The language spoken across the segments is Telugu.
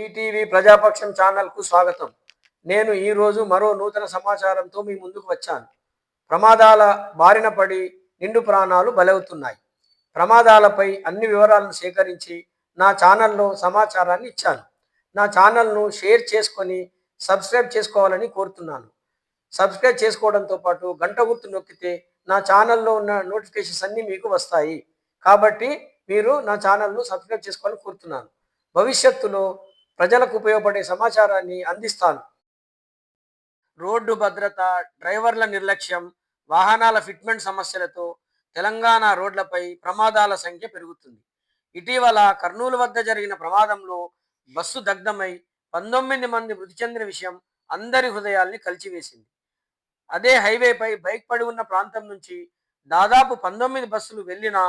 పీటీవీ ప్రజాపక్షం ఛానల్కు స్వాగతం. నేను ఈరోజు మరో నూతన సమాచారంతో మీ ముందుకు వచ్చాను. ప్రమాదాల బారిన పడి నిండు ప్రాణాలు బలవుతున్నాయి. ప్రమాదాలపై అన్ని వివరాలను సేకరించి నా ఛానల్లో సమాచారాన్ని ఇచ్చాను. నా ఛానల్ను షేర్ చేసుకొని సబ్స్క్రైబ్ చేసుకోవాలని కోరుతున్నాను. సబ్స్క్రైబ్ చేసుకోవడంతో పాటు గంట గుర్తు నొక్కితే నా ఛానల్లో ఉన్న నోటిఫికేషన్స్ అన్నీ మీకు వస్తాయి. కాబట్టి మీరు నా ఛానల్ను సబ్స్క్రైబ్ చేసుకోవాలని కోరుతున్నాను. భవిష్యత్తులో ప్రజలకు ఉపయోగపడే సమాచారాన్ని అందిస్తాను. రోడ్డు భద్రత డ్రైవర్ల నిర్లక్ష్యం వాహనాల ఫిట్మెంట్ సమస్యలతో తెలంగాణ రోడ్లపై ప్రమాదాల సంఖ్య పెరుగుతుంది. ఇటీవల కర్నూలు వద్ద జరిగిన ప్రమాదంలో బస్సు దగ్ధమై పంతొమ్మిది మంది మృతి చెందిన విషయం అందరి హృదయాల్ని కలిచివేసింది. అదే హైవేపై బైక్ పడి ఉన్న ప్రాంతం నుంచి దాదాపు పంతొమ్మిది బస్సులు వెళ్ళినా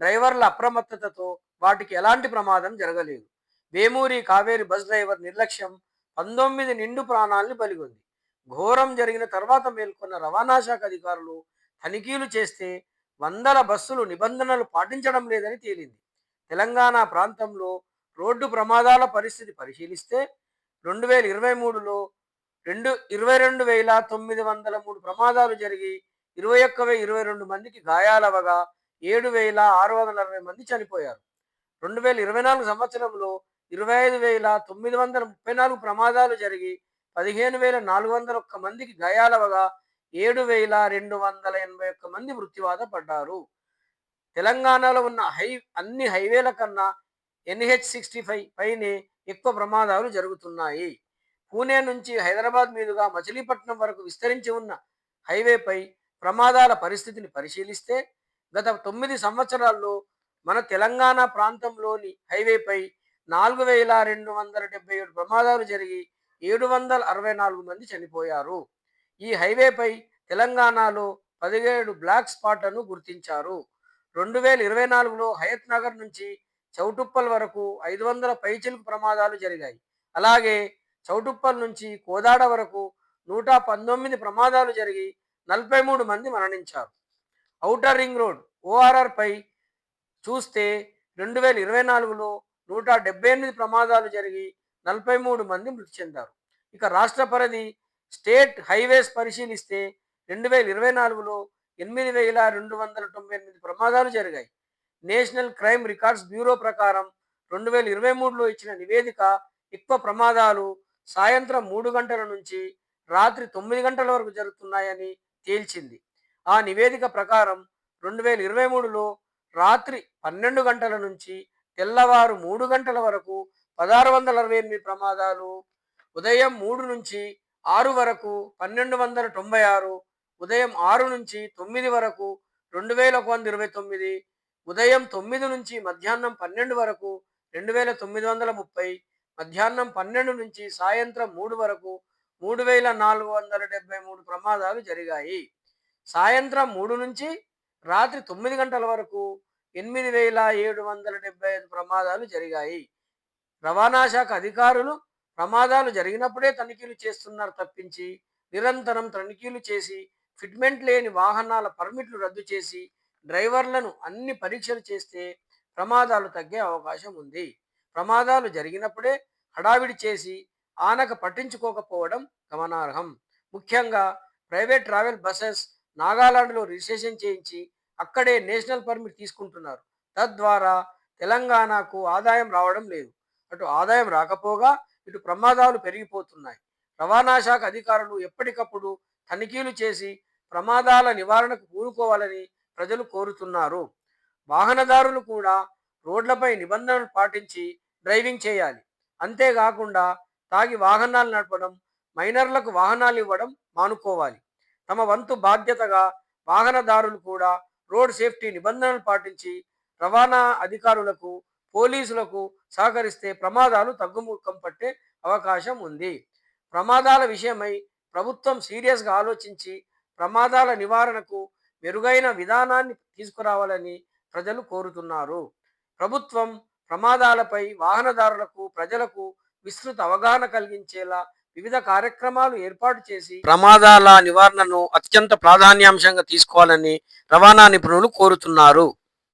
డ్రైవర్ల అప్రమత్తతతో వాటికి ఎలాంటి ప్రమాదం జరగలేదు. వేమూరి కావేరి బస్ డ్రైవర్ నిర్లక్ష్యం పంతొమ్మిది నిండు ప్రాణాల్ని బలిగొంది ఘోరం జరిగిన తర్వాత మేల్కొన్న రవాణా శాఖ అధికారులు తనిఖీలు చేస్తే వందల బస్సులు నిబంధనలు పాటించడం లేదని తేలింది. తెలంగాణ ప్రాంతంలో రోడ్డు ప్రమాదాల పరిస్థితి పరిశీలిస్తే రెండు వేల ఇరవై మూడులో రెండు ఇరవై రెండు వేల తొమ్మిది వందల మూడు ప్రమాదాలు జరిగి ఇరవై ఒక్క వెయ్యి ఇరవై రెండు మందికి గాయాలవగా ఏడు వేల ఆరు వందల అరవై మంది చనిపోయారు. రెండు వేల ఇరవై నాలుగు సంవత్సరంలో ఇరవై ఐదు వేల తొమ్మిది వందల ముప్పై నాలుగు ప్రమాదాలు జరిగి పదిహేను వేల నాలుగు వందల ఒక్క మందికి గాయాలవగా ఏడు వేల రెండు వందల ఎనభై ఒక్క మంది మృత్యువాత పడ్డారు తెలంగాణలో ఉన్న హై అన్ని హైవేల కన్నా ఎన్హెచ్ సిక్స్టీ ఫైవ్ పైనే ఎక్కువ ప్రమాదాలు జరుగుతున్నాయి. పూణే నుంచి హైదరాబాద్ మీదుగా మచిలీపట్నం వరకు విస్తరించి ఉన్న హైవేపై ప్రమాదాల పరిస్థితిని పరిశీలిస్తే గత తొమ్మిది సంవత్సరాల్లో మన తెలంగాణ ప్రాంతంలోని హైవేపై నాలుగు వేల రెండు వందల డెబ్బై ఏడు ప్రమాదాలు జరిగి ఏడు వందల అరవై నాలుగు మంది చనిపోయారు. ఈ హైవేపై తెలంగాణలో పదిహేడు బ్లాక్ స్పాట్లను గుర్తించారు. రెండు వేల ఇరవై నాలుగులో హయత్ నగర్ నుంచి చౌటుప్పల్ వరకు ఐదు వందల పైచిలుకు ప్రమాదాలు జరిగాయి. అలాగే చౌటుప్పల్ నుంచి కోదాడ వరకు నూట పంతొమ్మిది ప్రమాదాలు జరిగి నలభై మూడు మంది మరణించారు. ఔటర్ రింగ్ రోడ్ ఓఆర్ఆర్పై చూస్తే రెండు వేల ఇరవై నాలుగులో నూట డెబ్బై ఎనిమిది ప్రమాదాలు జరిగి నలభై మూడు మంది మృతి చెందారు. ఇక రాష్ట్ర పరిధి స్టేట్ హైవేస్ పరిశీలిస్తే రెండు వేల ఇరవై నాలుగులో ఎనిమిది వేల రెండు వందల తొంభై ఎనిమిది ప్రమాదాలు జరిగాయి. నేషనల్ క్రైమ్ రికార్డ్స్ బ్యూరో ప్రకారం రెండు వేల ఇరవై మూడులో ఇచ్చిన నివేదిక ఎక్కువ ప్రమాదాలు సాయంత్రం మూడు గంటల నుంచి రాత్రి తొమ్మిది గంటల వరకు జరుగుతున్నాయని తేల్చింది. ఆ నివేదిక ప్రకారం రెండు వేల ఇరవై మూడులో రాత్రి పన్నెండు గంటల నుంచి తెల్లవారు మూడు గంటల వరకు పదహారు వందల అరవై ఎనిమిది ప్రమాదాలు ఉదయం మూడు నుంచి ఆరు వరకు పన్నెండు వందల తొంభై ఆరు ఉదయం ఆరు నుంచి తొమ్మిది వరకు రెండు వేల ఒక వంద ఇరవై తొమ్మిది ఉదయం తొమ్మిది నుంచి మధ్యాహ్నం పన్నెండు వరకు రెండు వేల తొమ్మిది వందల ముప్పై మధ్యాహ్నం పన్నెండు నుంచి సాయంత్రం మూడు వరకు మూడు వేల నాలుగు వందల డెబ్బై మూడు ప్రమాదాలు జరిగాయి. సాయంత్రం మూడు నుంచి రాత్రి తొమ్మిది గంటల వరకు ఎనిమిది వేల ఏడు వందల డెబ్బై ఐదు ప్రమాదాలు జరిగాయి. రవాణా శాఖ అధికారులు ప్రమాదాలు జరిగినప్పుడే తనిఖీలు చేస్తున్నారు తప్పించి నిరంతరం తనిఖీలు చేసి ఫిట్మెంట్ లేని వాహనాల పర్మిట్లు రద్దు చేసి డ్రైవర్లను అన్ని పరీక్షలు చేస్తే ప్రమాదాలు తగ్గే అవకాశం ఉంది. ప్రమాదాలు జరిగినప్పుడే హడావిడి చేసి ఆనక పట్టించుకోకపోవడం గమనార్హం. ముఖ్యంగా ప్రైవేట్ ట్రావెల్ బస్సెస్ నాగాలాండ్లో రిజిస్ట్రేషన్ చేయించి అక్కడే నేషనల్ పర్మిట్ తీసుకుంటున్నారు. తద్వారా తెలంగాణకు ఆదాయం రావడం లేదు. అటు ఆదాయం రాకపోగా ఇటు ప్రమాదాలు పెరిగిపోతున్నాయి. రవాణా శాఖ అధికారులు ఎప్పటికప్పుడు తనిఖీలు చేసి ప్రమాదాల నివారణకు కూరుకోవాలని ప్రజలు కోరుతున్నారు. వాహనదారులు కూడా రోడ్లపై నిబంధనలు పాటించి డ్రైవింగ్ చేయాలి. అంతేకాకుండా తాగి వాహనాలు నడపడం మైనర్లకు వాహనాలు ఇవ్వడం మానుకోవాలి. తమ వంతు బాధ్యతగా వాహనదారులు కూడా రోడ్ సేఫ్టీ నిబంధనలు పాటించి రవాణా అధికారులకు పోలీసులకు సహకరిస్తే ప్రమాదాలు తగ్గుముఖం పట్టే అవకాశం ఉంది. ప్రమాదాల విషయమై ప్రభుత్వం సీరియస్గా ఆలోచించి ప్రమాదాల నివారణకు మెరుగైన విధానాన్ని తీసుకురావాలని ప్రజలు కోరుతున్నారు. ప్రభుత్వం ప్రమాదాలపై వాహనదారులకు ప్రజలకు విస్తృత అవగాహన కలిగించేలా వివిధ కార్యక్రమాలు ఏర్పాటు చేసి ప్రమాదాల నివారణను అత్యంత ప్రాధాన్యాంశంగా తీసుకోవాలని రవాణా నిపుణులు కోరుతున్నారు.